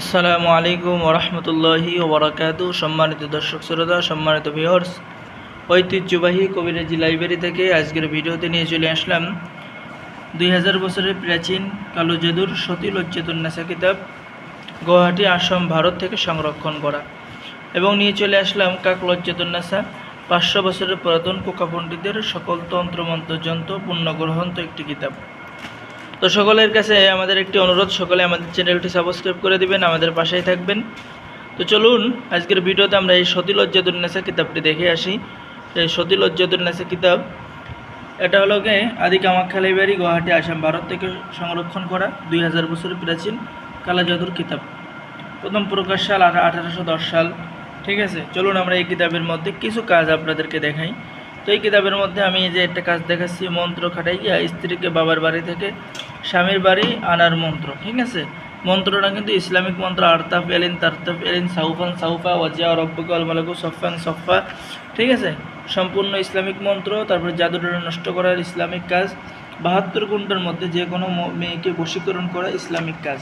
আসসালামু আলাইকুম ওরহমতুল্লাহি ওবরাকাতু। সম্মানিত দর্শক শ্রোতা, সম্মানিত ভিউয়ার্স ঐতিহ্যবাহী কবিরাজি লাইব্রেরি থেকে আজকের ভিডিওতে নিয়ে চলে আসলাম দুই হাজার বছরের প্রাচীন কালো জাদুর সতী লজ্জাতুন্নাসা কিতাব, গুয়াহাটি, আসাম, ভারত থেকে সংরক্ষণ করা। এবং নিয়ে চলে আসলাম কাক লজ্জাতুন্নাসা পাঁচশো বছরের পুরাতন কোকা পণ্ডিতের সকল তন্ত্রমন্ত্র যন্ত্র পুণ্যগ্রহন্ত একটি কিতাব। তো সকলের কাছে আমাদের একটি অনুরোধ, সকলে আমাদের চ্যানেলটি সাবস্ক্রাইব করে দিবেন, আমাদের পাশেই থাকবেন। তো চলুন, আজকের ভিডিওতে আমরা এই সতী লজ্জাতুন্নেসা কিতাবটি দেখে আসি। এই সতী লজ্জাতুন্নেসা কিতাব, এটা হলো গিয়ে আদি কামাখ্যা গুয়াহাটি, আসাম, ভারত থেকে সংরক্ষণ করা দুই হাজার বছর প্রাচীন কালা জাদুর কিতাব। প্রথম প্রকাশ সাল আঠারোশো দশ সাল, ঠিক আছে? চলুন আমরা এই কিতাবের মধ্যে কিছু কাজ আপনাদেরকে দেখাই। তো এই কিতাবের মধ্যে আমি যে একটা কাজ দেখাচ্ছি, মন্ত্র খাটাই গিয়া স্ত্রীকে বাবার বাড়ি থেকে স্বামীর বাড়ি আনার মন্ত্র, ঠিক আছে? মন্ত্রটা কিন্তু ইসলামিক মন্ত্র, আর্তাফ এলিন, তারতাফ এলিন, সাউফান, সাউফা, ওয়াজিয়া, রব্বুক আল মালাকু সফান সফা ঠিক আছে? সম্পূর্ণ ইসলামিক মন্ত্র, তারপরে জাদুটা নষ্ট করার ইসলামিক কাজ, বাহাত্তর ঘণ্টার মধ্যে যে কোনো মেয়েকে বশীকরণ করা ইসলামিক কাজ।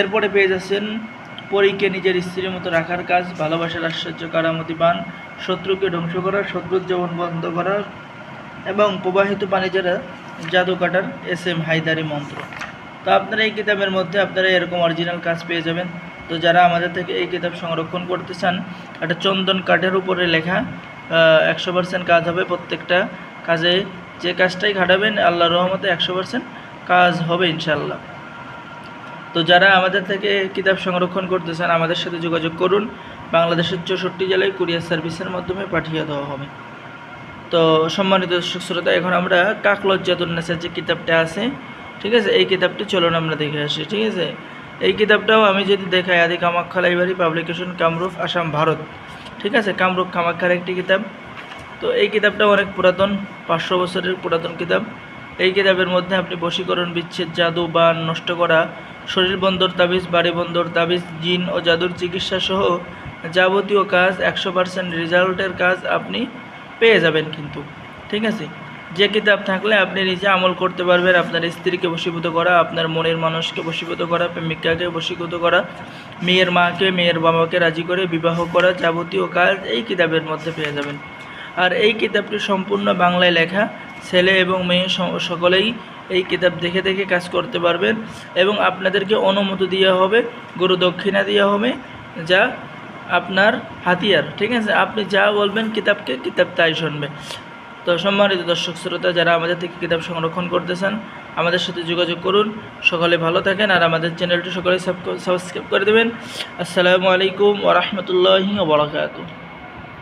এরপরে পেয়ে যাচ্ছেন পরীকে নিজের স্ত্রীর মতো রাখার কাজ, ভালোবাসার আশ্চর্য কারামতি পান, শত্রুকে ধ্বংস করা, শত্রুর জীবন বন্ধ করা এবং প্রবাহিত পানি যারা জাদু কাটার এস এম হায়দারি মন্ত্র। তো আপনারা এই কিতাবের মধ্যে আপনারা এরকম অরিজিনাল কাজ পেয়ে যাবেন। তো যারা আমাদের থেকে এই কিতাব সংরক্ষণ করতে চান, একটা চন্দন কাঠের উপরে লেখা একশো পার্সেন্ট কাজ হবে প্রত্যেকটা কাজে। যে কাজটাই খাটাবেন আল্লাহ রহমতে একশো পার্সেন্ট কাজ হবে ইনশাল্লাহ তো যারা আমাদের থেকে কিতাব সংরক্ষণ করতে চান, আমাদের সাথে যোগাযোগ করুন। বাংলাদেশের চৌষট্টি জেলায় কুরিয়ার সার্ভিসের মাধ্যমে পাঠিয়ে দেওয়া হবে। তো সম্মানিত দর্শক শ্রোতা, এখন আমরা কাকলজ্জাতুন্নেসার যে কিতাবটা আছে, ঠিক আছে? এই কিতাবটি চলুন আমরা দেখে আসি, ঠিক আছে? এই কিতাবটাও আমি যদি দেখাই, আদি কামাখ্যা লাইব্রেরি, পাবলিকেশন কামরূপ, আসাম, ভারত। ঠিক আছে? কামরূপ কামাখ্যার একটি কিতাব। তো এই কিতাবটা অনেক পুরাতন, পাঁচশো বছরের পুরাতন কিতাব। এই কিতাবের মধ্যে আপনি বশীকরণ, বিচ্ছেদ, জাদু বা নষ্ট করা শরীর বন্দর, তাবিজ, বাড়ি বন্দর, তাবিজ, জিন ও জাদুর চিকিৎসা সহ যাবতীয় কাজ একশো পার্সেন্ট রেজাল্টের কাজ আপনি পেয়ে যাবেন কিন্তু। ঠিক আছে? যে কিতাব থাকলে আপনি নিজে আমল করতে পারবেন। আপনার স্ত্রীকে বশীভূত করা, আপনার মনের মানুষকে বশীভূত করা, প্রেমিকাকে বশীভূত করা, মেয়ের মাকে, মেয়ের বাবাকে রাজি করে বিবাহ করা যাবতীয় কাজ এই কিতাবের মধ্যে পেয়ে যাবেন। আর এই কিতাবটি সম্পূর্ণ বাংলায় লেখা। ছেলে এবং মেয়ে সকলেই এই কিতাব দেখে দেখে কাজ করতে পারবেন এবং আপনাদেরকে অনুমতি দেওয়া হবে, গুরু দক্ষিণা দেওয়া হবে, যা আপনার হাতিয়ার। ঠিক আছে? আপনি যা বলবেন কিতাবকে, কিতাব তাই শুনবে। তো সম্মানিত দর্শক শ্রোতা, যারা আমাদের থেকে কিতাব সংরক্ষণ করতেছেন, আমাদের সাথে যোগাযোগ করুন। সকলে ভালো থাকেন আর আমাদের চ্যানেলটি সকলে সাবস্ক্রাইব করে দেবেন। আসসালামু আলাইকুম ওরহমতুল্লাহি ওবরাকাতু